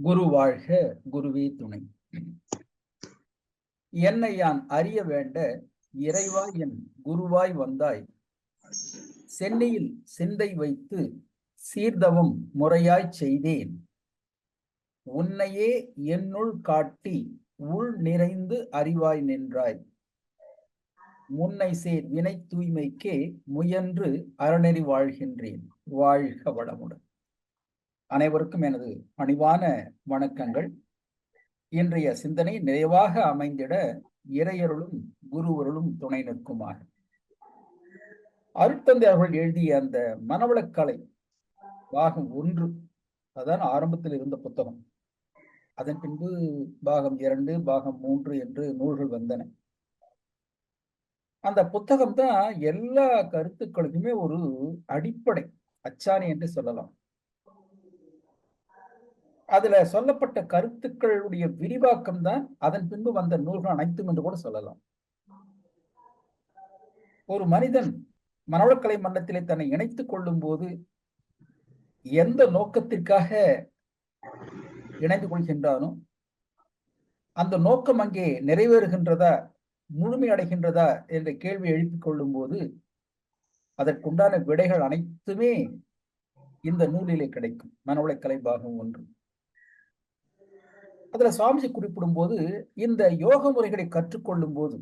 குரு வாழ்க குருவே துணை. என்னை யான் அறிய வேண்ட இறைவாய் என் குருவாய் வந்தாய். சென்னையில் சிந்தை வைத்து சீர்தவம் முறையாய்ச் செய்தேன். உன்னையே என்னுள் காட்டி உள் நிறைந்து அறிவாய் நின்றாய். முன்னை சேர் வினை தூய்மைக்கே முயன்று அறநெறி வாழ்கின்றேன். வாழ்க வளமுடன். அனைவருக்கும் எனது பணிவான வணக்கங்கள். இன்றைய சிந்தனை நிறைவாக அமைந்திட இறையருளும் குருவருளும் துணை நிற்குமாக அருட்தந்தை அவர்கள் எழுதிய அந்த மனவளக்கலை பாகம் ஒன்று அதான் ஆரம்பத்தில் இருந்த புத்தகம். அதன் பின்பு பாகம் இரண்டு பாகம் மூன்று என்று நூல்கள் வந்தன. அந்த புத்தகம் தான் எல்லா கருத்துக்களுக்குமே ஒரு அடிப்படை அச்சாணி என்று சொல்லலாம். அதுல சொல்லப்பட்ட கருத்துக்களுடைய விரிவாக்கம் தான் அதன் பின்பு வந்த நூல்கள் அனைத்தும் என்று கூட சொல்லலாம். ஒரு மனிதன் மனவளக்கலை மன்றத்திலே தன்னை இணைத்துக் கொள்ளும் போது எந்த நோக்கத்திற்காக இணைந்து கொள்கின்றானோ அந்த நோக்கம் அங்கே நிறைவேறுகின்றதா முழுமை அடைகின்றதா என்ற கேள்வி எழுப்பிக் கொள்ளும் போது அதற்குண்டான விடைகள் அனைத்துமே இந்த நூலிலே கிடைக்கும். மனவளக்கலை பாகம் ஒன்று. அதுல சுவாமிஜி குறிப்பிடும் போது இந்த யோக முறைகளை கற்றுக்கொள்ளும் போது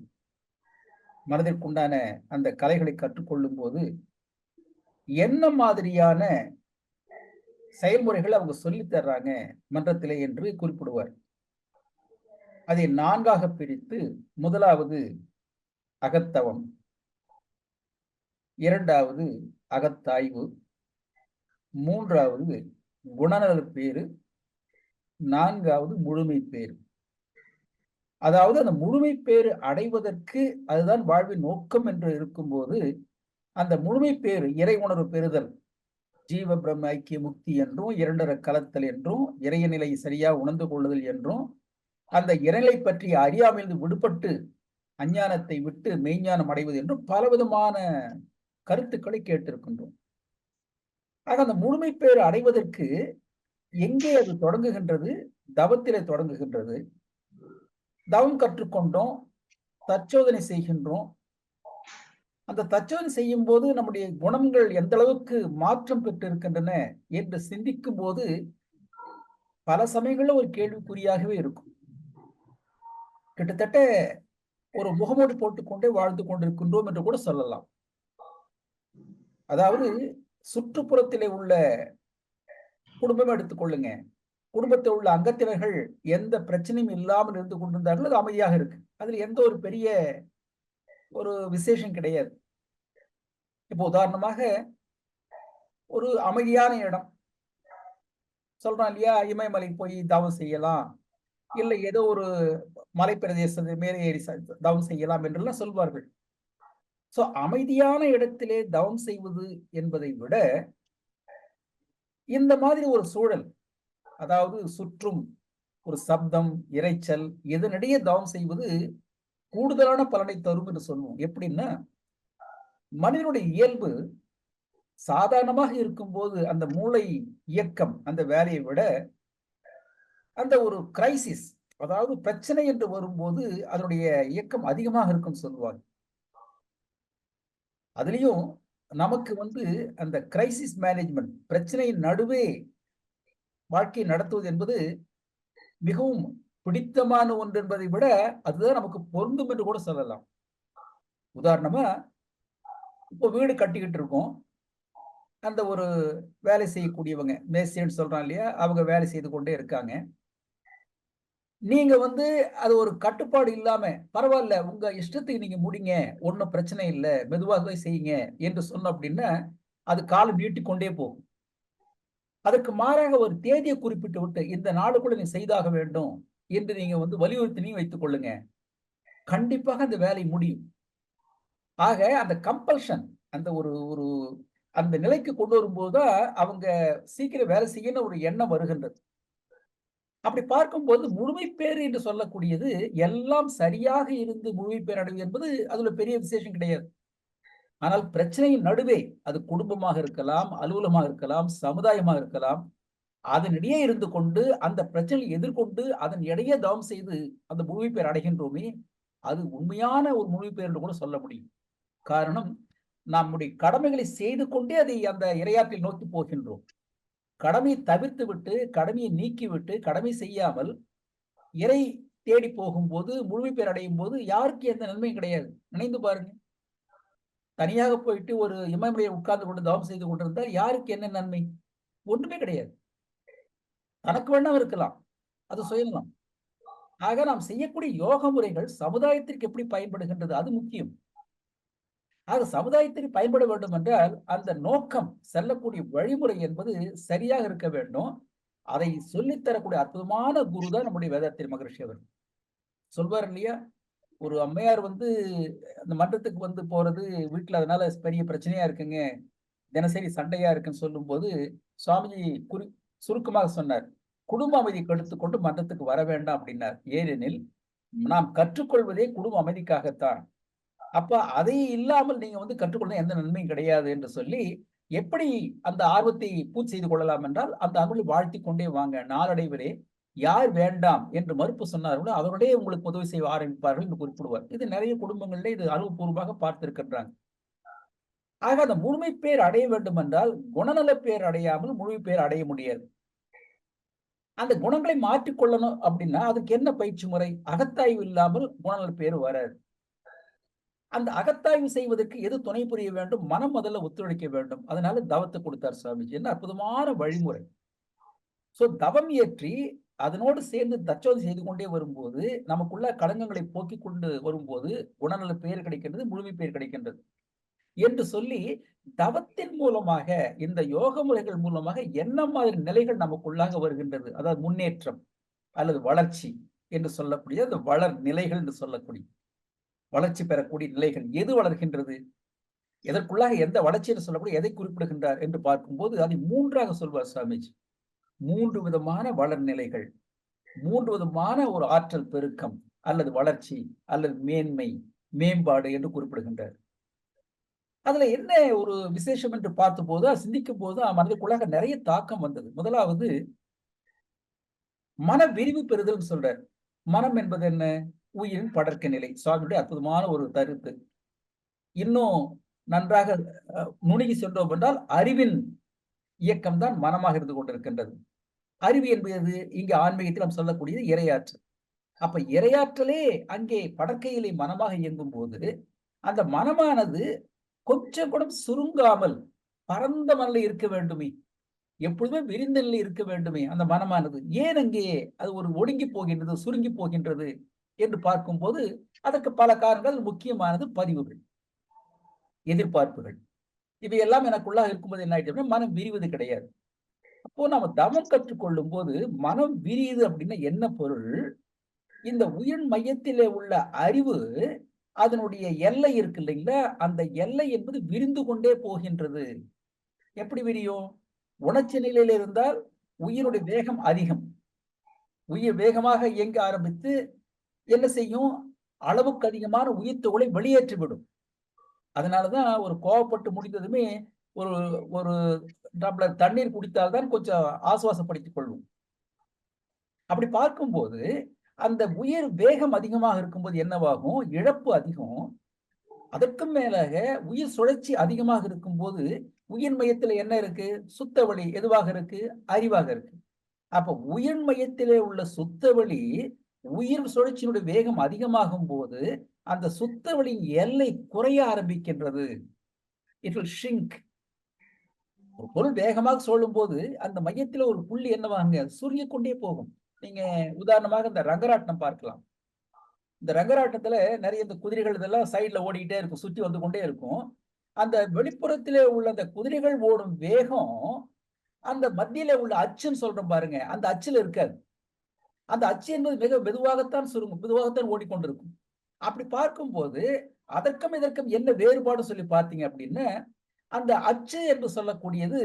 மனதிற்குண்டான அந்த கலைகளை கற்றுக்கொள்ளும் போது என்ன மாதிரியான செயல்முறைகள் அவங்க சொல்லி தர்றாங்க மன்றத்திலே என்று குறிப்பிடுவார். அதை நான்காக பிரித்து முதலாவது அகத்தவம் இரண்டாவது அகத்தாய்வு மூன்றாவது குணநல பேரு நான்காவது முழுமை பேரு அதாவது அந்த முழுமை பேரு அடைவதற்கு அதுதான் வாழ்வின் நோக்கம் என்று இருக்கும்போது அந்த முழுமை பேரு இறை உணர்வு பெறுதல். ஜீவ பிரம்ம ஐக்கிய முக்தி என்றும் இரண்டர கலத்தல் என்றும் இறைய நிலை சரியா உணர்ந்து கொள்ளுதல் என்றும் அந்த இறைநிலை பற்றி அறியாமையிலிருந்து விடுபட்டு அஞ்ஞானத்தை விட்டு மெய்ஞானம் அடைவது என்றும் பலவிதமான கருத்துக்களை கேட்டிருக்கின்றோம். ஆக அந்த முழுமை பேர் அடைவதற்கு எங்கே அது தொடங்குகின்றது? தவத்திலே தொடங்குகின்றது. தவம் கற்றுக்கொண்டோம் தச்சோதனை செய்கின்றோம். அந்த தச்சோதனை செய்யும் போது நம்முடைய குணங்கள் எந்த அளவுக்கு மாற்றம் பெற்று இருக்கின்றன என்று சிந்திக்கும் போது பல சமயங்களில் ஒரு கேள்விக்குறியாகவே இருக்கும். கிட்டத்தட்ட ஒரு முகமூடி போட்டுக்கொண்டே வாழ்ந்து கொண்டிருக்கின்றோம் என்று கூட சொல்லலாம். அதாவது சுற்றுப்புறத்திலே உள்ள குடும்பம் எடுத்துக்கொள்ளுங்க குடும்பத்தில் உள்ள அங்கத்தினர்கள் எந்த பிரச்சனையும் இல்லாமல் இருந்து கொண்டிருந்தார்கள். அது அமைதியாக இருக்கு. அதுல எந்த ஒரு பெரிய ஒரு விசேஷம் கிடையாது. இப்போ உதாரணமாக ஒரு அமைதியான இடம். சொல்றான் இல்லையா? இமயமலைக்கு போய் தவம் செய்யலாம். இல்லை ஏதோ ஒரு மலை மேலே ஏறி தவம் செய்யலாம் என்றெல்லாம் சொல்வார்கள். ஸோ அமைதியான இடத்திலே தவம் செய்வது என்பதை விட இந்த மாதிரி ஒரு சூழல் அதாவது சுற்றும் ஒரு சப்தம் இறைச்சல் இதனிடையே தவம் செய்வது கூடுதலான பலனை தரும் என்று சொல்லுவோம். எப்படின்னா மனிதனுடைய இயல்பு சாதாரணமாக இருக்கும்போது அந்த மூளை இயக்கம் அந்த வேலையை விட அந்த ஒரு கிரைசிஸ் அதாவது பிரச்சனை என்று வரும்போது அதனுடைய இயக்கம் அதிகமாக இருக்கும் சொல்லுவாங்க அதுலயும் நமக்கு வந்து அந்த கிரைசிஸ் மேனேஜ்மெண்ட் பிரச்சனையின் நடுவே வாழ்க்கை நடத்துவது என்பது மிகவும் பிடித்தமான ஒன்று என்பதை விட அதுதான் நமக்கு பொருந்தும் என்று கூட சொல்லலாம். உதாரணமா இப்போ வீடு கட்டிக்கிட்டு இருக்கோம். அந்த ஒரு வேலை செய்யக்கூடியவங்க மேசின்னு சொல்றான் இல்லையா? அவங்க வேலை செய்து கொண்டே இருக்காங்க. நீங்க வந்து அது ஒரு கட்டுப்பாடு இல்லாம பரவாயில்ல உங்க இஷ்டத்துக்கு நீங்க முடிங்க ஒன்றும் பிரச்சனை இல்லை மெதுவாகவே செய்யுங்க என்று சொன்ன அப்படின்னா அது காலம் நீட்டிக்கொண்டே போகும். அதுக்கு மாறாக ஒரு தேதியை குறிப்பிட்டு விட்டு இந்த நாளுக்குள்ள நீ செய்தாக வேண்டும் என்று நீங்க வந்து வலியுறுத்தினையும் வைத்துக் கொள்ளுங்க. கண்டிப்பாக அந்த வேலை முடியும். ஆக அந்த கம்பல்ஷன் அந்த ஒரு ஒரு அந்த நிலைக்கு கொண்டு வரும்போது தான் அவங்க சீக்கிரம் வேலை செய்யணும் ஒரு எண்ணம் வருகின்றது. அப்படி பார்க்கும்போது முழுமை என்று சொல்லக்கூடியது எல்லாம் சரியாக இருந்து முழுமை பேர் அடைவு என்பது அதுல பெரிய விசேஷம் கிடையாது. ஆனால் பிரச்சனையின் நடுவே அது குடும்பமாக இருக்கலாம் அலுவலமாக இருக்கலாம் சமுதாயமாக இருக்கலாம். அதனிடையே இருந்து கொண்டு அந்த பிரச்சனையை எதிர்கொண்டு அதன் இடையே தவம் செய்து அந்த முழுமை அடைகின்றோமே அது உண்மையான ஒரு முழுமை என்று கூட சொல்ல முடியும். காரணம் நம்முடைய கடமைகளை செய்து கொண்டே அதை அந்த இரையாற்றில் நோக்கி போகின்றோம். கடமையை தவிர்த்து விட்டு கடமையை நீக்கிவிட்டு கடமை செய்யாமல் இறை தேடி போகும்போது முழுமை பேர் அடையும் போது யாருக்கு எந்த நன்மையும் கிடையாது. நினைந்து பாருங்க. தனியாக போயிட்டு ஒரு இமயமலையை உட்கார்ந்து கொண்டு தவம் செய்து கொண்டிருந்தால் யாருக்கு என்ன நன்மை? ஒன்றுமே கிடையாது. தனக்கு வேண்டாம் இருக்கலாம். அது சுயநலம். ஆக நாம் செய்யக்கூடிய யோக முறைகள் சமுதாயத்திற்கு எப்படி பயன்படுகின்றது? அது முக்கியம். ஆக சமுதாயத்திற்கு பயன்பட வேண்டும் என்றால் அந்த நோக்கம் செல்லக்கூடிய வழிமுறை என்பது சரியாக இருக்க வேண்டும். அதை சொல்லித்தரக்கூடிய அற்புதமான குரு தான் நம்முடைய வேதாத்திரி மகரிஷி அவர் சொல்வார் இல்லையா? ஒரு அம்மையார் வந்து அந்த மன்றத்துக்கு வந்து போறது வீட்டுல அதனால பெரிய பிரச்சனையா இருக்குங்க. தினசரி சண்டையா இருக்குன்னு சொல்லும்போது சுவாமிஜி குறி சுருக்கமாக சொன்னார். குடும்ப அமைதி கெடுத்து கொண்டு மன்றத்துக்கு வர வேண்டாம் அப்படின்னார். ஏனெனில் நாம் கற்றுக்கொள்வதே குடும்ப அமைதிக்காகத்தான். அப்ப அதை இல்லாமல் நீங்க வந்து கற்றுக்கொள்ள எந்த நன்மையும் கிடையாது என்று சொல்லி எப்படி அந்த ஆர்வத்தை பூர்த்தி செய்து கொள்ளலாம் என்றால் அந்த அருளை வாழ்த்தி கொண்டே வாங்க. நாளடைவரே யார் வேண்டாம் என்று மறுப்பு சொன்னார்களோ அவருடைய உங்களுக்கு உதவி செய்ய ஆரம்பிப்பார்கள் என்று குறிப்பிடுவார். இது நிறைய குடும்பங்களில் இது அறிவுபூர்வமாக பார்த்திருக்கின்றாங்க. ஆக அந்த முழுமை பேர் அடைய வேண்டும் என்றால் குணநல பேர் அடையாமல் முழுமை பேர் அடைய முடியாது. அந்த குணங்களை மாற்றிக்கொள்ளணும் அப்படின்னா அதுக்கு என்ன பயிற்சி முறை? அகத்தாய்வு இல்லாமல் குணநல பேர் வராது. அந்த அகத்தாய்வு செய்வதற்கு எது துணை புரிய வேண்டும்? மனம் முதல்ல ஒத்துழைக்க வேண்டும். அதனால தவத்தை கொடுத்தார் சுவாமிஜி. என்ன அற்புதமான வழிமுறை. சோ தவம் ஏற்றி அதனோடு சேர்ந்து தச்சோதி செய்து கொண்டே வரும்போது நமக்குள்ள களங்கங்களை போக்கி கொண்டு வரும்போது குணநல பெயர் கிடைக்கின்றது முழுமை பெயர் கிடைக்கின்றது என்று சொல்லி தவத்தின் மூலமாக இந்த யோக முறைகள் மூலமாக என்ன மாதிரி நிலைகள் நமக்குள்ளாக வருகின்றது? அதாவது முன்னேற்றம் அல்லது வளர்ச்சி என்று சொல்லக்கூடிய அந்த வளர் நிலைகள் என்று சொல்லக்கூடிய. வளர்ச்சி பெறக்கூடிய நிலைகள் எது வளர்கின்றது? எதற்குள்ளாக எந்த வளர்ச்சி என்று சொல்லக்கூடிய எதை குறிப்பிடுகின்றார் என்று பார்க்கும்போது அதை மூன்றாக சொல்வார் சுவாமிஜி. மூன்று விதமான வளர் நிலைகள் மூன்று விதமான ஒரு ஆற்றல் பெருக்கம் அல்லது வளர்ச்சி அல்லது மேன்மை மேம்பாடு என்று குறிப்பிடுகின்றார். அதுல என்ன ஒரு விசேஷம் என்று பார்த்தபோது சிந்திக்கும் போது மனதுக்குள்ளாக நிறைய தாக்கம் வந்தது. முதலாவது மன விரிவு பெறுதல் சொல்றார். மனம் என்பது என்ன? உயிரின் படர்க்க நிலை. சுவாமியுடைய அற்புதமான ஒரு கருத்து. இன்னும் நன்றாக நுணுகி சென்றோம் என்றால் அறிவின் இயக்கம் தான் மனமாக இருந்து கொண்டிருக்கின்றது. அறிவு என்பது இங்கு ஆன்மீகத்தில் நாம் சொல்லக்கூடியது இரையாற்றல் அப்ப இரையாற்றலே அங்கே படற்கையிலே மனமாக இயங்கும் போது அந்த மனமானது கொஞ்சம் கூட சுருங்காமல் பரந்த மனதில் இருக்க வேண்டுமே. எப்பொழுதுமே விரிந்த நிலை இருக்க வேண்டுமே அந்த மனமானது. ஏன் அங்கே அது ஒரு ஒடுங்கி போகின்றது சுருங்கி போகின்றது? என்று பார்க்கும்போது அதற்கு பல காரணங்கள் முக்கியமானது பதிவுகள் எதிர்பார்ப்புகள். இவையெல்லாம் எனக்குள்ளாக இருக்கும்போது என்ன ஆயிடுச்சு மனம் விரிவது கிடையாது. அப்போ நம்ம தவம் கற்றுக்கொள்ளும் போது மனம் விரியுது அப்படின்னா என்ன பொருள்? இந்த உயிர் மையத்திலே உள்ள அறிவு அதனுடைய எல்லை இருக்கு இல்லைங்களா? அந்த எல்லை என்பது விரிந்து கொண்டே போகின்றது. எப்படி விரியும்? உணர்ச்சி நிலையில இருந்தால் உயிருடைய வேகம் அதிகம். உயிர் வேகமாக இயங்க ஆரம்பித்து என்ன செய்யும்? அளவுக்கு அதிகமான உயிர் தொகை வெளியேற்றிவிடும். அதனாலதான் ஒரு கோவப்பட்டு முடிந்ததுமே ஒரு ஒரு டம்ளர் தண்ணீர் குடித்தால்தான் கொஞ்சம் ஆசுவாசப்படுத்திக் கொள்வோம் அப்படி பார்க்கும்போது அந்த உயிர் வேகம் அதிகமாக இருக்கும்போது என்னவாகும்? இழப்பு அதிகம். அதற்கும் மேலாக உயிர் சுழற்சி அதிகமாக இருக்கும்போது உயிர் மையத்துல என்ன இருக்கு? சுத்த வழி எதுவாக இருக்கு? அறிவாக இருக்கு. அப்ப உயிர் மையத்திலே உள்ள சுத்த வழி உயிர் சுழற்சியினுடைய வேகம் அதிகமாகும் போது அந்த சுத்தவளின் எல்லை குறைய ஆரம்பிக்கின்றது. இட் வில் ஷிங்க் ஒரு பொருள் வேகமாக சொல்லும் போது அந்த மையத்துல ஒரு புள்ளி என்னவாங்க சுருங்கி கொண்டே போகும். நீங்க உதாரணமாக இந்த ரங்கராட்டம் பார்க்கலாம். இந்த ரங்கராட்டத்துல நிறைய இந்த குதிரைகள் இதெல்லாம் சைட்ல ஓடிக்கிட்டே இருக்கும். சுற்றி வந்து கொண்டே இருக்கும். அந்த வெளிப்புறத்திலே உள்ள அந்த குதிரைகள் ஓடும் வேகம் அந்த மத்தியில உள்ள அச்சுன்னு சொல்றோம் பாருங்க. அந்த அச்சுல இருக்காது. அந்த அச்சு என்பது மிக மெதுவாகத்தான் சுருங்கும் மெதுவாகத்தான் ஓடிக்கொண்டிருக்கும். அப்படி பார்க்கும்போது அதற்கும் இதற்கும் என்ன வேறுபாடு சொல்லி பார்த்தீங்க அப்படின்னா அந்த அச்சு என்று சொல்லக்கூடியது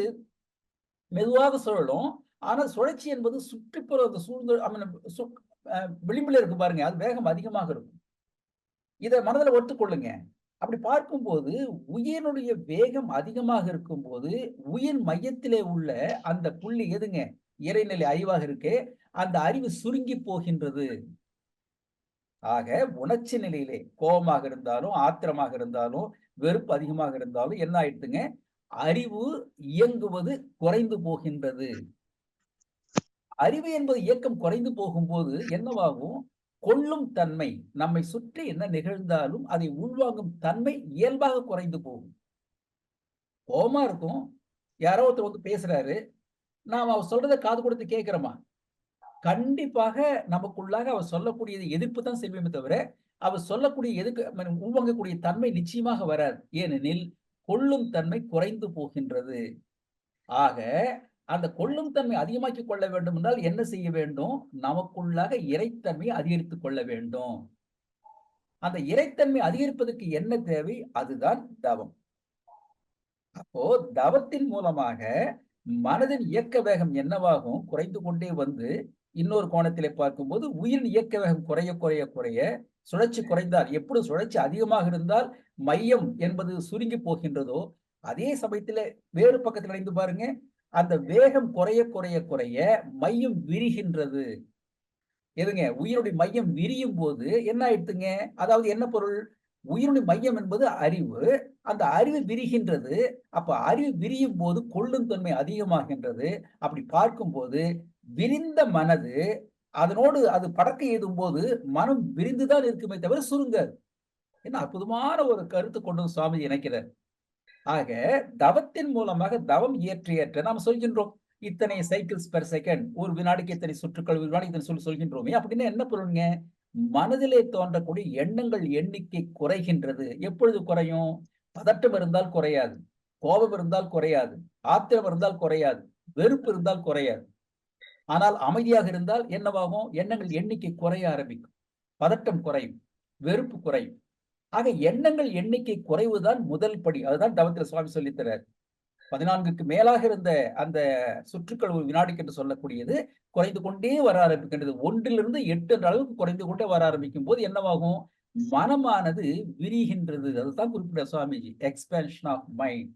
மெதுவாக சுழலும் ஆனால் சுழற்சி என்பது சுற்றுப்புற சூழ்ந்த விளிம்புல இருக்கு பாருங்க அது வேகம் அதிகமாக இருக்கும். இதை மனதில் ஒத்துக்கொள்ளுங்க. அப்படி பார்க்கும்போது உயிரினுடைய வேகம் அதிகமாக இருக்கும் போது உயிர் மையத்திலே உள்ள அந்த புள்ளி எதுங்க? இறைநிலை அறிவாக இருக்கே அந்த அறிவு சுருங்கி போகின்றது. ஆக உணர்ச்சி நிலையிலே கோபமாக இருந்தாலும் ஆத்திரமாக இருந்தாலும் வெறுப்பு அதிகமாக இருந்தாலும் என்ன ஆயிடுத்துங்க அறிவு இயங்குவது குறைந்து போகின்றது. அறிவு என்பது இயக்கம் குறைந்து போகும்போது என்னவாகும்? கொள்ளும் தன்மை. நம்மை சுற்றி என்ன நிகழ்ந்தாலும் அதை உள்வாங்கும் தன்மை இயல்பாக குறைந்து போகும். கோமா இருக்கும். யாரோ ஒருத்தர் வந்து பேசுறாரு. நாம் அவர் சொல்றதை காது கொடுத்து கேட்கிறோமா? கண்டிப்பாக நமக்குள்ளாக அவர் சொல்லக்கூடியது எதிர்ப்பு தான் செல்வமே தவிர அவர் சொல்லக்கூடிய எதுக்கு உள்வாங்கக்கூடிய தன்மை நிச்சயமாக வராது. ஏனெனில் கொள்ளும் தன்மை குறைந்து போகின்றது. ஆக அந்த கொள்ளும் தன்மை அதிகமாக்கி கொள்ள வேண்டும் என்றால் என்ன செய்ய வேண்டும்? நமக்குள்ளாக இறைத்தன்மை அதிகரித்துக் கொள்ள வேண்டும். அந்த இறைத்தன்மை அதிகரிப்பதற்கு என்ன தேவை? அதுதான் தவம். அப்போ தவத்தின் மூலமாக மனதின் இயக்க வேகம் என்னவாகும்? குறைந்து கொண்டே வந்து இன்னொரு கோணத்திலே பார்க்கும்போது உயிரின் இயக்க வேகம் குறைய குறைய குறைய சுழற்சி குறைந்தால் எப்படி சுழற்சி அதிகமாக இருந்தால் மையம் என்பது சுருங்கி போகின்றதோ அதே சமயத்துல வேறு பக்கத்தில் இணைந்து பாருங்க. அந்த வேகம் குறைய குறைய குறைய மையம் விரிகின்றது. எதுங்க? உயிருடைய மையம் விரியும் போது என்ன ஆயிடுத்துங்க அதாவது என்ன பொருள்? உயிருடைய மையம் என்பது அறிவு. அந்த அறிவு விரிகின்றது. அப்ப அறிவு விரியும் போது கொள்ளும் தன்மை அதிகமாகின்றது. அப்படி பார்க்கும்போது விரிந்த மனது அதனோடு அது படக்க எழுதும் போது மனம் விரிந்துதான் இருக்குமே தவிர சுருங்காது. என்ன அற்புதமான ஒரு கருத்து கொண்டு சுவாமி இணைக்கிறார். ஆக தவத்தின் மூலமாக தவம் ஏற்ற ஏற்ற நாம் சொல்கின்றோம். இத்தனை சைக்கிள்ஸ் பெர் செகண்ட் ஒரு வினாடிக்கு இத்தனை சுற்றுக்கள் ஒரு வினாடி இத்தனை சொல்லி சொல்கின்றோமே. அப்படின்னு என்ன பொருளுங்க? மனதிலே தோன்றக்கூடிய எண்ணங்கள் எண்ணிக்கை குறைகின்றது. எப்பொழுது குறையும்? பதட்டம் இருந்தால் குறையாது. கோபம் இருந்தால் குறையாது. ஆத்திரம் இருந்தால் குறையாது. வெறுப்பு இருந்தால் குறையாது. ஆனால் அமைதியாக இருந்தால் என்னவாகும்? எண்ணங்கள் எண்ணிக்கை குறைய ஆரம்பிக்கும். பதட்டம் குறையும். வெறுப்பு குறையும். ஆக எண்ணங்கள் எண்ணிக்கை குறைவுதான் முதல் படி. அதுதான் தவத்திர சுவாமி சொல்லித்தரார் பதினான்குக்கு மேலாக இருந்த அந்த சுற்றுக்கள் ஒரு வினாடிக்கு என்று சொல்லக்கூடியது குறைந்து கொண்டே வர ஆரம்பிக்கின்றது. ஒன்றிலிருந்து எட்டு என்ற அளவுக்கு குறைந்து கொண்டே வர ஆரம்பிக்கும் போது என்னவாகும்? மனமானது விரிகின்றது. அதுதான் குறிப்பிட்ட சுவாமிஜி. எக்ஸ்பென்ஷன் ஆஃப் மைண்ட்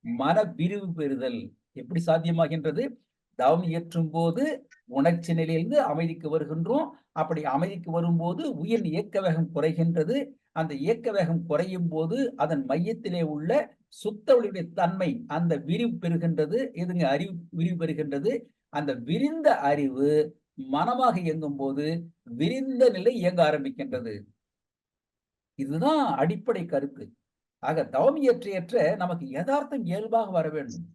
மன விரிவு பெறுதல். எப்படி சாத்தியமாகின்றது? தவம் இயற்றும் போது உணர்ச்சி நிலையிலிருந்து அமைதிக்கு வருகின்றோம். அப்படி அமைதிக்கு வரும்போது உயிர் இயக்க வேகம் குறைகின்றது. அந்த இயக்க வேகம் குறையும் போது அதன் மையத்திலே உள்ள சுத்த ஒளியுடைய தன்மை அந்த விரிவு பெறுகின்றது. எதுங்க? அறிவு விரிவு பெறுகின்றது. அந்த விரிந்த அறிவு மனமாக இயங்கும் போது விரிந்த நிலை இயங்க ஆரம்பிக்கின்றது. இதுதான் அடிப்படை கருத்து. ஆக தவம் ஏற்ற ஏற்ற நமக்கு யதார்த்தம் இயல்பாக வர வேண்டும்.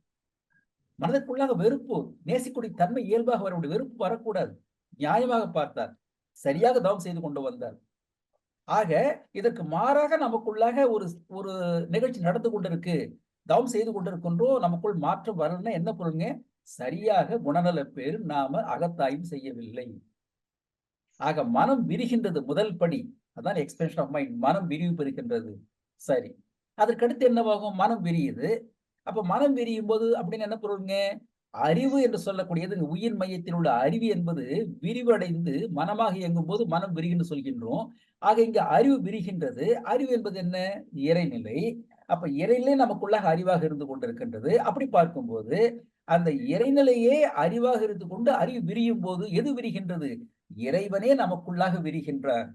மனதிற்குள்ளாக வெறுப்பு நேசிக்கூடிய தன்மை இயல்பாக வரக்கூடிய வெறுப்பு வரக்கூடாது. நியாயமாக பார்த்தார். சரியாக தவம் செய்து கொண்டு வந்தார். ஆக இதற்கு மாறாக நமக்குள்ளாக ஒரு ஒரு நிகழ்ச்சி நடந்து கொண்டிருக்கு. தவம் செய்து கொண்டிருக்கின்றோம். நமக்குள் மாற்றம் வரணும்னா என்ன பொருளுங்க? சரியாக குணநல பேர் நாம அகத்தாயும் செய்யவில்லை. ஆக மனம் விரிகின்றது முதல் படி. அதான் எக்ஸ்பென்ஷன் ஆஃப் மைண்ட் மனம் விரிவு பெறுகின்றது. சரி. அதற்கடுத்து என்னவாகும்? மனம் விரியுது. அப்ப மனம் விரியும் போது அப்படின்னு என்ன பொருளுங்க? அறிவு என்று சொல்லக்கூடியது உயிர் மையத்தில் உள்ள அறிவு என்பது விரிவடைந்து மனமாக இயங்கும் போது மனம் விரிகின்ற சொல்கின்றோம். ஆக இங்க அறிவு விரிகின்றது. அறிவு என்பது என்ன? இறைநிலை. அப்ப இறைநிலை நமக்குள்ளாக அறிவாக இருந்து கொண்டிருக்கின்றது. அப்படி பார்க்கும்போது அந்த இறைநிலையே அறிவாக இருந்து கொண்டு அறிவு விரியும் போது எது விரிகின்றது? இறைவனே நமக்குள்ளாக விரிகின்றார்.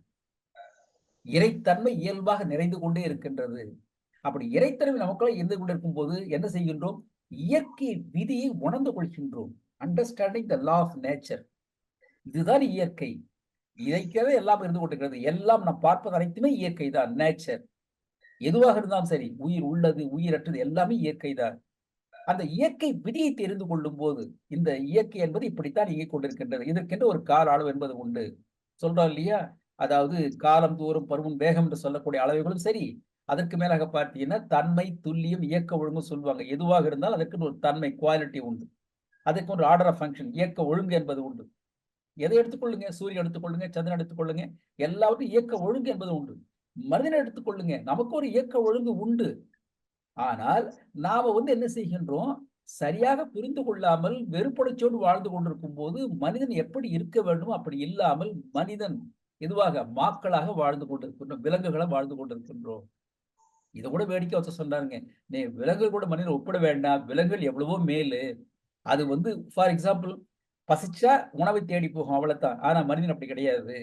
இறைத்தன்மை இயல்பாக நிறைந்து கொண்டே இருக்கின்றது. அப்படி இறைத்தன்மை நமக்குள்ள இருந்து கொண்டிருக்கும் போது என்ன செய்கின்றோம்? இயற்கை விதியை உணர்ந்து கொள்கின்றோம். Understanding the law of nature இதுதான் இயற்கை. இயற்கையாவே எல்லாம் இருந்து கொண்டிருக்கிறது. எல்லாம் நாம் பார்ப்பது அனைத்துமே இயற்கை தான் நேச்சர் எதுவாக இருந்தாலும் சரி உயிர் உள்ளது உயிரற்றது எல்லாமே இயற்கை தான். அந்த இயற்கை விதியை தெரிந்து கொள்ளும் போது இந்த இயற்கை என்பது இப்படித்தான் இயங்கிக் கொண்டிருக்கின்றது. இதற்கென்று ஒரு கால அளவு என்பது உண்டு. சொல்றோம் இல்லையா? அதாவது காலம் தோறும் பருவம் வேகம் என்று சொல்லக்கூடிய அளவுகளும் சரி அதற்கு மேலாக பார்த்தீங்கன்னா தன்மை துல்லியம் இயக்க ஒழுங்கு சொல்லுவாங்க. எதுவாக இருந்தால் அதற்கு ஒரு தன்மை குவாலிட்டி உண்டு. அதுக்கு ஒரு ஆர்டர் ஆஃப் ஃபங்க்ஷன் இயக்க ஒழுங்கு என்பது உண்டு. எதை எடுத்துக்கொள்ளுங்க? சூரியன் எடுத்துக்கொள்ளுங்க சந்திரன் எடுத்துக்கொள்ளுங்க எல்லாவற்றும் இயக்க ஒழுங்கு என்பது உண்டு. மனிதனை எடுத்துக்கொள்ளுங்க. நமக்கு ஒரு இயக்க ஒழுங்கு உண்டு. ஆனால் நாம வந்து என்ன செய்கின்றோம்? சரியாக புரிந்து கொள்ளாமல் வெறுப்படைச்சோடு வாழ்ந்து கொண்டிருக்கும் போது மனிதன் எப்படி இருக்க வேண்டும் அப்படி இல்லாமல் மனிதன் எதுவாக மாக்களாக வாழ்ந்து கொண்டிருக்கின்றோம் விலங்குகளை வாழ்ந்து கொண்டிருக்கின்றோம். இதை கூட வேடிக்கை வச்ச சொன்னாருங்க நீ விலங்குகள் கூட மனிதன் ஒப்பிட வேண்டாம். விலங்குகள் எவ்வளவோ மேலு. அது வந்து ஃபார் எக்ஸாம்பிள் பசிச்சா உணவை தேடி போகும் அவ்வளவுதான். ஆனா மனிதன் அப்படி கிடையாது.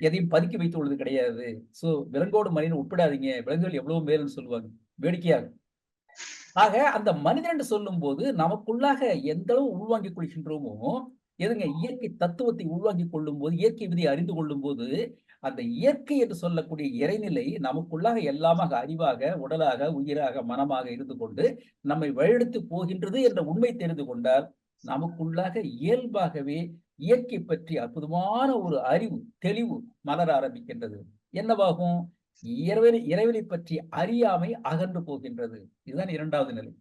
எதையும் பதுக்கி வைத்து உள்ளது கிடையாது. சோ விலங்கோடு மனிதன் ஒப்பிடாதீங்க. விலங்குகள் எவ்வளவு மேல்னு சொல்லுவாங்க. வேடிக்கையாக. ஆக அந்த மனிதன் சொல்லும் போது நமக்குள்ளாக எந்த அளவு உள்வாங்கிக் கொள்கின்றோமோ எதுங்க இயற்கை தத்துவத்தை உள்வாங்கிக் கொள்ளும் போது இயற்கை விதியை அறிந்து கொள்ளும் போது அந்த இயற்கை என்று சொல்லக்கூடிய இறைநிலை நமக்குள்ளாக எல்லாமாக அறிவாக உடலாக உயிராக மனமாக இருந்து கொண்டு நம்மை வழியெடுத்து போகின்றது என்ற உண்மை தெரிந்து கொண்டால் நமக்குள்ளாக இயல்பாகவே இயற்கை பற்றி அற்புதமான ஒரு அறிவு தெளிவு மலர ஆரம்பிக்கின்றது. என்னவாகும்? இறைவனை இறைவனை பற்றி அறியாமை அகன்று போகின்றது. இதுதான் இரண்டாவது நிலை.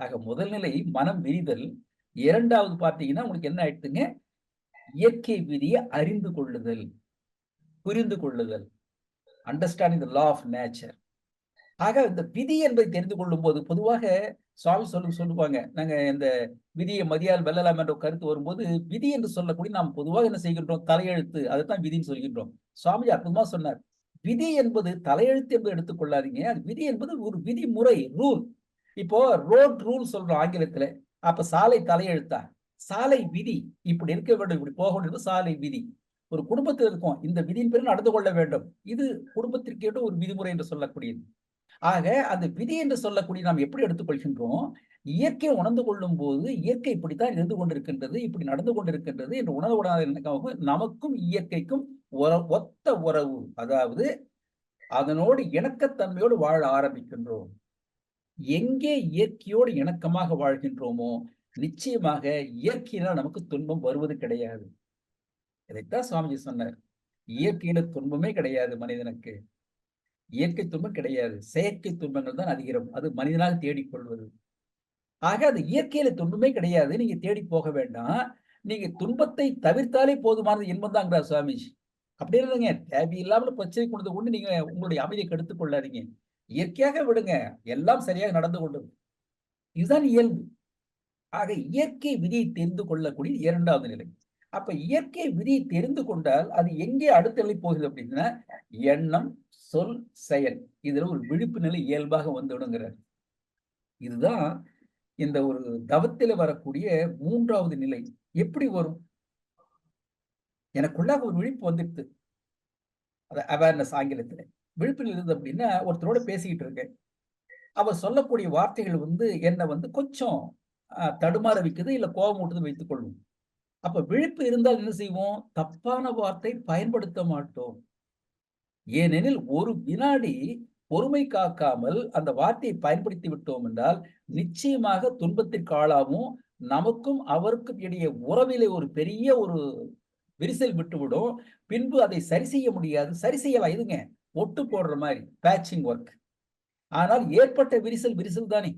ஆக முதல் நிலை மனம் விரிதல். இரண்டாவது பார்த்தீங்கன்னா உங்களுக்கு என்ன ஆயிடுத்துங்க இயற்கை விதியை அறிந்து கொள்ளுதல். புரிந்து கொள்ளுதல் understanding the law of nature ஆக இந்த விதி என்பதை தெரிந்து கொள்ளும் போது பொதுவாக சுவாமி சொல்லு சொல்லுவாங்க. நாங்க இந்த விதியை மதியால் வெல்லலாம் என்ற கருத்து வரும்போது விதி என்று சொல்லக்கூடிய நாம் பொதுவாக என்ன செய்கின்றோம்? தலையெழுத்து. அதைத்தான் விதின்னு சொல்கின்றோம். சுவாமிஜி அற்புதமா சொன்னார். விதி என்பது தலையெழுத்து என்பது எடுத்துக்கொள்ளாதீங்க. அது விதி என்பது ஒரு விதிமுறை ரூல் இப்போ ரோட் ரூல் சொல்றோம் ஆங்கிலத்துல அப்ப சாலை தலையெழுத்தா? சாலை விதி. இப்படி இருக்க வேண்டும் இப்படி போக வேண்டும் சாலை விதி. ஒரு குடும்பத்தில் இருக்கும். இந்த விதியின் பேரில் நடந்து கொள்ள வேண்டும். இது குடும்பத்திற்கேட்ட ஒரு விதிமுறை என்று சொல்லக்கூடியது. ஆக அந்த விதி என்று சொல்லக்கூடிய நாம் எப்படி எடுத்துக்கொள்கின்றோம்? இயற்கை உணர்ந்து கொள்ளும் போது இயற்கை இப்படித்தான் இருந்து கொண்டிருக்கின்றது இப்படி நடந்து கொண்டிருக்கின்றது என்று உணர்வு நமக்கும் இயற்கைக்கும் ஒத்த உறவு அதாவது அதனோடு இணக்கத்தன்மையோடு வாழ ஆரம்பிக்கின்றோம். எங்கே இயற்கையோடு இணக்கமாக வாழ்கின்றோமோ நிச்சயமாக இயற்கையினால் நமக்கு துன்பம் வருவது கிடையாது. இதைத்தான் சுவாமிஜி சொன்னார். இயற்கையில துன்பமே கிடையாது மனிதனுக்கு. இயற்கை துன்பம் கிடையாது. செயற்கை துன்பங்கள் தான் அதிகம் அது மனிதனாக தேடிக்கொள்வது. ஆக அது இயற்கையில துன்பமே கிடையாது. நீங்க தேடி போக வேண்டாம். நீங்க துன்பத்தை தவிர்த்தாலே போதுமானது இன்பம் தாங்கிறார் சுவாமிஜி. அப்படி இல்லைங்க தேவையில்லாமல் பிரச்சனை கொடுத்து கொண்டு நீங்க உங்களுடைய அமைதியை கெடுத்துக் கொள்ளாதீங்க. இயற்கையாக விடுங்க. எல்லாம் சரியாக நடந்து கொண்டது இதுதான் இயல்பு. ஆக இயற்கை விதியை தெரிந்து கொள்ளக்கூடிய இரண்டாவது நிலை. அப்ப இயற்கை விதியை தெரிந்து கொண்டால் அது எங்கே அடுத்த நிலை போகுது அப்படின்னா எண்ணம் சொல் செயல். இதுல ஒரு விழிப்பு நிலை இயல்பாக வந்துவிடுங்கிறார். இதுதான் இந்த ஒரு தவத்தில வரக்கூடிய மூன்றாவது நிலை. எப்படி வரும்? எனக்குள்ளாக ஒரு விழிப்பு வந்துடுது. அது அவேர்னஸ் ஆங்கிலத்துல. விழிப்பில் இருந்தது அப்படின்னா ஒருத்தரோட பேசிக்கிட்டு இருக்கேன். அவர் சொல்லக்கூடிய வார்த்தைகள் வந்து என்னை வந்து கொஞ்சம் தடுமாற வைக்குது இல்லை கோபம் ஊட்டுதுன்னு வைத்துக் கொள்ளும் அப்ப விழிப்பு இருந்தால் என்ன செய்வோம்? தப்பான வார்த்தை பயன்படுத்த மாட்டோம். ஏனெனில் ஒரு வினாடி பொறுமை காக்காமல் அந்த வார்த்தையை பயன்படுத்தி விட்டோம் என்றால் நிச்சயமாக துன்பத்திற்கு ஆளாகவும் நமக்கும் அவருக்கும் இடையே உறவிலே ஒரு பெரிய ஒரு விரிசல் விட்டுவிடும். பின்பு அதை சரி செய்ய முடியாது. சரி செய்யலாம் இதுங்க ஒட்டு போடுற மாதிரி பேச்சிங் ஒர்க் ஆனால் ஏற்பட்ட விரிசல் விரிசல் தானே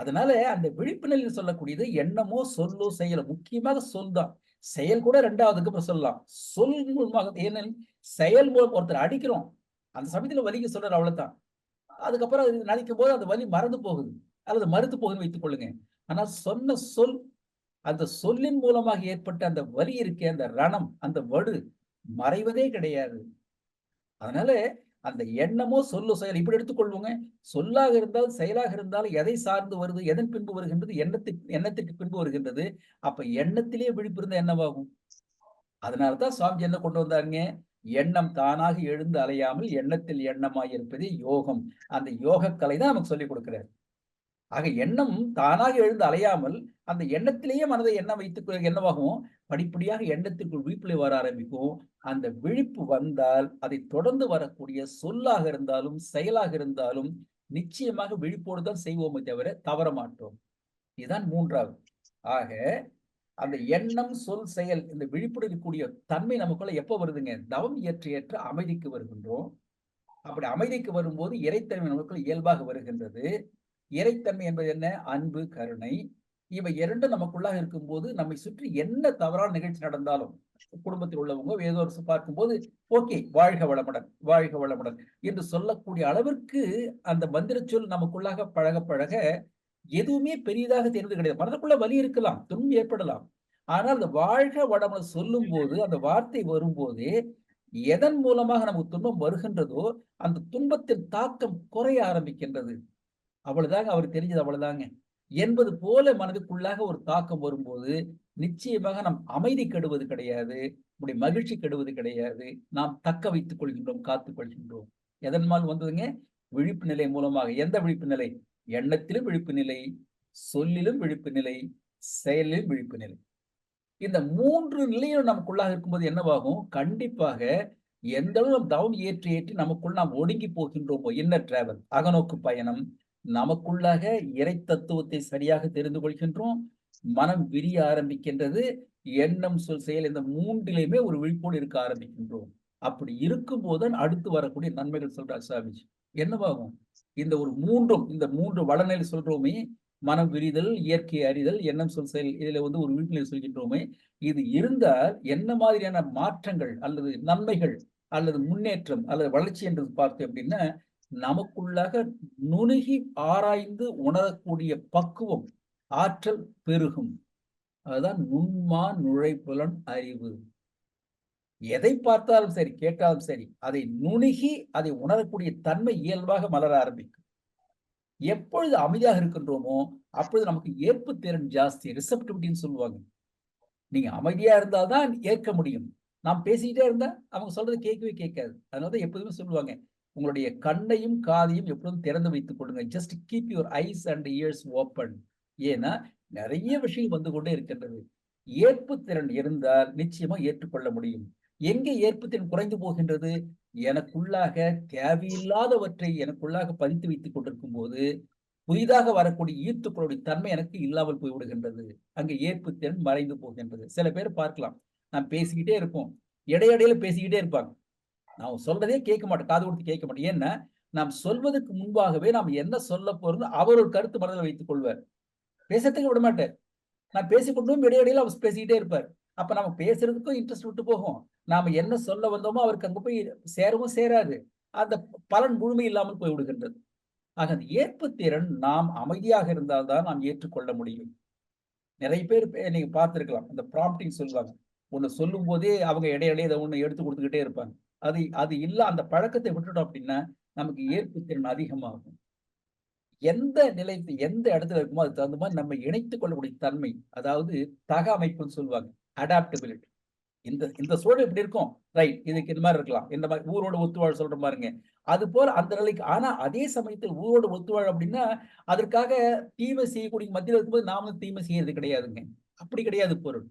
அதனால அந்த விழிப்புணர்வு சொல்லக்கூடியது எண்ணமோ சொல்லோ செயலோ முக்கியமாக சொல் தான். செயல் கூட ரெண்டாவதுக்கு அப்புறம் சொல்லலாம். சொல் மூலமாக ஏனெனில் செயல் மூலம் ஒருத்தர் அடிக்கிறோம். அந்த சமயத்துல வலிக்கு சொல்றாரு அவ்வளவுதான். அதுக்கப்புறம் அது நினைக்கும் போது அந்த வலி மறந்து போகுது. அல்லது மறுத்து போகுதுன்னு வைத்துக் கொள்ளுங்க. ஆனா சொன்ன சொல் அந்த சொல்லின் மூலமாக ஏற்பட்ட அந்த வலி இருக்கே அந்த ரணம் அந்த வடு மறைவதே கிடையாது. அதனால அந்த எண்ணமோ சொல்லு செயல். இப்படி எடுத்துக்கொள்வோங்க. சொல்லாக இருந்தால் செயலாக இருந்தாலும் எதை சார்ந்து வருது எதன் பின்பு வருகின்றது எண்ணத்துக்கு எண்ணத்திற்கு பின்பு வருகின்றது அப்ப எண்ணத்திலே விழிப்பு இருந்தா என்னவாகும் அதனாலதான் சுவாமி என்ன கொண்டு வந்தாருங்க? எண்ணம் தானாக எழுந்து அலையாமல் எண்ணத்தில் எண்ணமாய் இருப்பதே யோகம். அந்த யோக கலை தான் நமக்கு சொல்லிக் கொடுக்கிறார். ஆக எண்ணம் தானாக எழுந்து அலையாமல் அந்த எண்ணத்திலேயே மனதை எண்ணம் வைத்துக் என்னவாகும்? படிப்படியாக எண்ணத்திற்குள் விழிப்புல வர ஆரம்பிக்கும். அந்த விழிப்பு வந்தால் அதை தொடர்ந்து வரக்கூடிய சொல்லாக இருந்தாலும் செயலாக இருந்தாலும் நிச்சயமாக விழிப்போடு தான் செய்வோமே தவிர தவற மாட்டோம். இதுதான் மூன்றாவது. ஆக அந்த எண்ணம் சொல் செயல் இந்த விழிப்புடன் இருக்கக்கூடிய தன்மை நமக்குள்ள எப்ப வருதுங்க? தவம் ஏற்ற ஏற்ற அமைதிக்கு வருகின்றோம். அப்படி அமைதிக்கு வரும்போது இறைத்தன்மை நமக்குள்ள இயல்பாக வருகின்றது. இறைத்தன்மை என்பது என்ன? அன்பு கருணை. இவை இரண்டும் நமக்குள்ளாக இருக்கும்போது நம்மை சுற்றி என்ன தவறான நிகழ்ச்சி நடந்தாலும் குடும்பத்தில் உள்ளவங்க ஏதோ ஒரு பார்க்கும்போது ஓகே வாழ்க வளமுடன் வாழ்க வளமுடன் என்று சொல்லக்கூடிய அளவிற்கு அந்த மந்திர சொல் நமக்குள்ளாக பழக பழக எதுவுமே பெரியதாக தெரிவது கிடையாது. மனதுக்குள்ள வலி இருக்கலாம் துன்பம் ஏற்படலாம். ஆனால் அந்த வாழ்க வளமுடன் சொல்லும் போது அந்த வார்த்தை வரும்போதே எதன் மூலமாக நமக்கு துன்பம் வருகின்றதோ அந்த துன்பத்தின் தாக்கம் குறைய ஆரம்பிக்கின்றது. அவ்வளவுதாங்க அவர் தெரிஞ்சது அவ்வளவுதாங்க. என்பது போல மனதுக்குள்ளாக ஒரு தாக்கம் வரும்போது நிச்சயமாக நம் அமைதி கெடுவது கிடையாது நம்முடைய மகிழ்ச்சி கெடுவது கிடையாது நாம் தக்க வைத்துக் கொள்கின்றோம் காத்துக் கொள்கின்றோம். எதன்மால் வந்ததுங்க? விழிப்பு நிலை மூலமாக. எந்த விழிப்பு நிலை? எண்ணத்திலும் விழிப்பு நிலை சொல்லிலும் விழிப்பு நிலை செயலிலும் விழிப்பு நிலை. இந்த மூன்று நிலையும் நமக்குள்ளாக இருக்கும்போது என்னவாகும்? கண்டிப்பாக எந்த அளவு நம் தவம் ஏற்றி ஏற்றி நமக்குள் நாம் ஒடுங்கி போகின்றோமோ? என்ன டிராவல் அகநோக்கு பயணம். நமக்குள்ளாக இறை தத்துவத்தை சரியாக தெரிந்து கொள்கின்றோம். மனம் விரிய ஆரம்பிக்கின்றது. எண்ணம் சொல் செயல் இந்த மூன்றிலையுமே ஒரு விழிப்போடு இருக்க ஆரம்பிக்கின்றோம். அப்படி இருக்கும் போதுதான் அடுத்து வரக்கூடிய நன்மைகள் சொல்றார் சாமிஜி. என்னவாகும்? இந்த ஒரு மூன்றும் இந்த மூன்று வளநிலை சொல்றோமே மனம் விரிதல் இயற்கை அறிதல் எண்ணம் சொல் செயல் இதுல வந்து ஒரு விழிப்புநிலை சொல்கின்றோமே. இது இருந்தால் என்ன மாதிரியான மாற்றங்கள் அல்லது நன்மைகள் அல்லது முன்னேற்றம் அல்லது வளர்ச்சி என்று பார்த்தோம் அப்படின்னா நமக்குள்ளாக நுணுகி ஆராய்ந்து உணரக்கூடிய பக்குவம் ஆற்றல் பெருகும். அதுதான் நுண்மா நுழைப்புலன் அறிவு. எதை பார்த்தாலும் சரி கேட்டாலும் சரி அதை நுணுகி அதை உணரக்கூடிய தன்மை இயல்பாக மலர ஆரம்பிக்கும். எப்பொழுது அமைதியாக இருக்கின்றோமோ அப்பொழுது நமக்கு ஏற்பு திறன் ஜாஸ்தி ரிசப்டிவிட்டின்னு சொல்லுவாங்க. நீங்க அமைதியா இருந்தால்தான் ஏற்க முடியும். நாம் பேசிக்கிட்டே இருந்தா அவங்க சொல்றது கேட்கவே கேட்காது. அதனால தான் எப்போதுமே சொல்லுவாங்க உங்களுடைய கண்ணையும் காதையும் எப்பொழுதும் திறந்து வைத்துக் கொள்ளுங்க just keep your eyes and ears open ஏன்னா நிறைய விஷயம் வந்து கொண்டே இருக்கின்றது. ஏற்பு திறன் இருந்தால் நிச்சயமா ஏற்றுக்கொள்ள முடியும். எங்கே ஏற்பு திறன் குறைந்து போகின்றது? எனக்குள்ளாக தேவையில்லாதவற்றை எனக்குள்ளாக பதித்து வைத்துக் கொண்டிருக்கும் போது புதிதாக வரக்கூடிய ஈர்த்துக்களுடைய தன்மை எனக்கு இல்லாமல் போய் விடுகின்றது அங்கே ஏற்பு திறன் மறைந்து போகின்றது. சில பேர் பார்க்கலாம். நான் பேசிக்கிட்டே இருப்போம். இடையிடையில பேசிக்கிட்டே இருப்பாங்க. நான் சொல்றதே கேட்க மாட்டேன் காது கொடுத்து கேட்க மாட்டேன் ஏன்னா நாம் சொல்வதற்கு முன்பாகவே நாம் என்ன சொல்ல போறது அவர் ஒரு கருத்து மனதில் வைத்துக் கொள்வார். பேசுறதுக்கு விட மாட்டார். நான் பேசிக்கொண்டும் இடையிடையில அவர் பேசிக்கிட்டே இருப்பார். அப்ப நம்ம பேசுறதுக்கும் இன்ட்ரெஸ்ட் விட்டு போகும். நாம என்ன சொல்ல வந்தோமோ அவருக்கு அங்க போய் சேரவும் சேராது. அந்த பலன் முழுமை இல்லாமல் போய் விடுகின்றது. ஆக அந்த ஏற்பு திறன் நாம் அமைதியாக இருந்தால்தான் நாம் ஏற்றுக்கொள்ள முடியும். நிறைய பேர் நீங்க பார்த்திருக்கலாம். அந்த ப்ராம்ப்டிங் சொல்லுவாங்க. ஒண்ணு சொல்லும் போதே அவங்க இடையிடையே இதை ஒண்ணு எடுத்து கொடுத்துக்கிட்டே இருப்பாங்க. அது அது இல்ல அந்த பழக்கத்தை விட்டுட்டோம் அப்படின்னா நமக்கு ஏற்பு திறன் அதிகமாகும். எந்த நிலை எந்த இடத்துல இருக்குமோ அது தகுந்த மாதிரி நம்ம இணைத்துக் கொள்ளக்கூடிய தன்மை அதாவது தக அமைப்புன்னு சொல்லுவாங்க அடாப்டபிலிட்டி இந்த இந்த சூழல் இப்படி இருக்கும். ரைட் இதுக்கு இந்த மாதிரி இருக்கலாம். இந்த மாதிரி ஊரோட ஒத்துவாழ் சொல்ற பாருங்க அது போல அந்த நிலைக்கு ஆனா அதே சமயத்தில் ஊரோட ஒத்துவாழ் அப்படின்னா அதற்காக தீமை செய்யக்கூடிய மத்தியில் இருக்கும்போது நாமளும் தீமை செய்யறது கிடையாதுங்க. அப்படி கிடையாது பொருள்.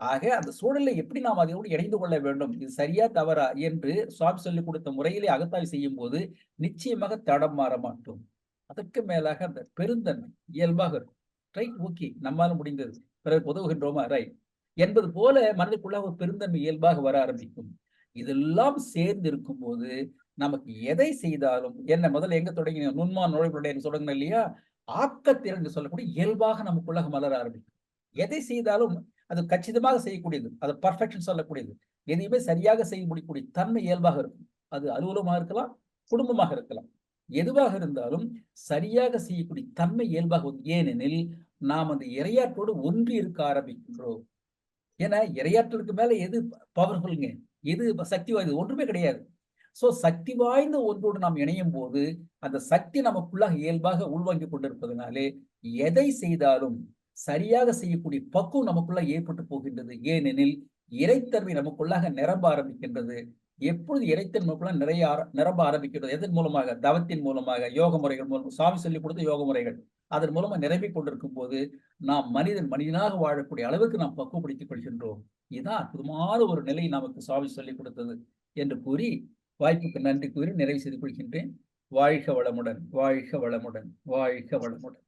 ஆக அந்த சூழலை எப்படி நாம் அதோடு இணைந்து கொள்ள வேண்டும்? இது சரியா தவறா? என்று சுவாமி சொல்லிக் கொடுத்த முறையிலே அகத்தாய் செய்யும் போது நிச்சயமாக தடம் மாற மாட்டோம். அதற்கு மேலாக அந்த பெருந்தன்மை இயல்பாக இருக்கும். ரைட் ஓகே நம்மால் முடிந்தது. பிறகு உதவுகின்றோமா? ரைட் என்பது போல மனதுக்குள்ள ஒரு பெருந்தன்மை இயல்பாக வர ஆரம்பிக்கும். இதெல்லாம் சேர்ந்து இருக்கும் போது நமக்கு எதை செய்தாலும் என்ன முதல்ல எங்க தொடங்கின நுண்மா நுழைவுடைய சொல்லுங்க இல்லையா? ஆக்கத்திறன் சொல்லக்கூடிய இயல்பாக நமக்குள்ளாக மலர ஆரம்பிக்கும். எதை செய்தாலும் அது கச்சிதமாக செய்யக்கூடியது. அது பர்ஃபெக்ஷன் சொல்லக்கூடியது. எதையுமே சரியாக செய்ய முடியக்கூடிய தன்மை இயல்பாக இருக்கும். அது அலுவலகமாக இருக்கலாம் குடும்பமாக இருக்கலாம். எதுவாக இருந்தாலும் சரியாக செய்யக்கூடிய தன்மை இயல்பாக ஏனெனில் நாம் அந்த இரையாற்றோடு ஒன்றி இருக்க ஆரம்பிக்கின்றோம். ஏன்னா இரையாற்றலுக்கு மேல எது பவர்ஃபுல்ங்க எது சக்தி வாய்ந்தது? ஒன்றுமே கிடையாது. சோ சக்தி வாய்ந்த ஒன்றோடு நாம் இணையும் போது அந்த சக்தி நமக்குள்ளாக இயல்பாக உள்வாங்கி கொண்டிருப்பதனாலே எதை செய்தாலும் சரியாக செய்யக்கூடிய பக்குவம் நமக்குள்ள ஏற்பட்டு போகின்றது. ஏனெனில் இறைத்தன்மை நமக்குள்ளாக நிரம்ப ஆரம்பிக்கின்றது. எப்பொழுது இறைத்தன் நமக்குள்ள நிறைய நிரம்ப ஆரம்பிக்கின்றது எதன் மூலமாக? தவத்தின் மூலமாக யோக முறைகள் மூலம். சாமி சொல்லிக் கொடுத்த யோக முறைகள். அதன் மூலமா நிரம்பிக் கொண்டிருக்கும் போது நாம் மனிதன் மனிதனாக வாழக்கூடிய அளவுக்கு நாம் பக்குவப்படுத்திக் கொள்கின்றோம். இதுதான் அற்புதமான ஒரு நிலை நமக்கு சுவாமி சொல்லிக் கொடுத்தது என்று கூறி வாய்ப்புக்கு நன்றி கூறி நிறைவு செய்து கொள்கின்றேன். வாழ்க வளமுடன் வாழ்க வளமுடன் வாழ்க வளமுடன்.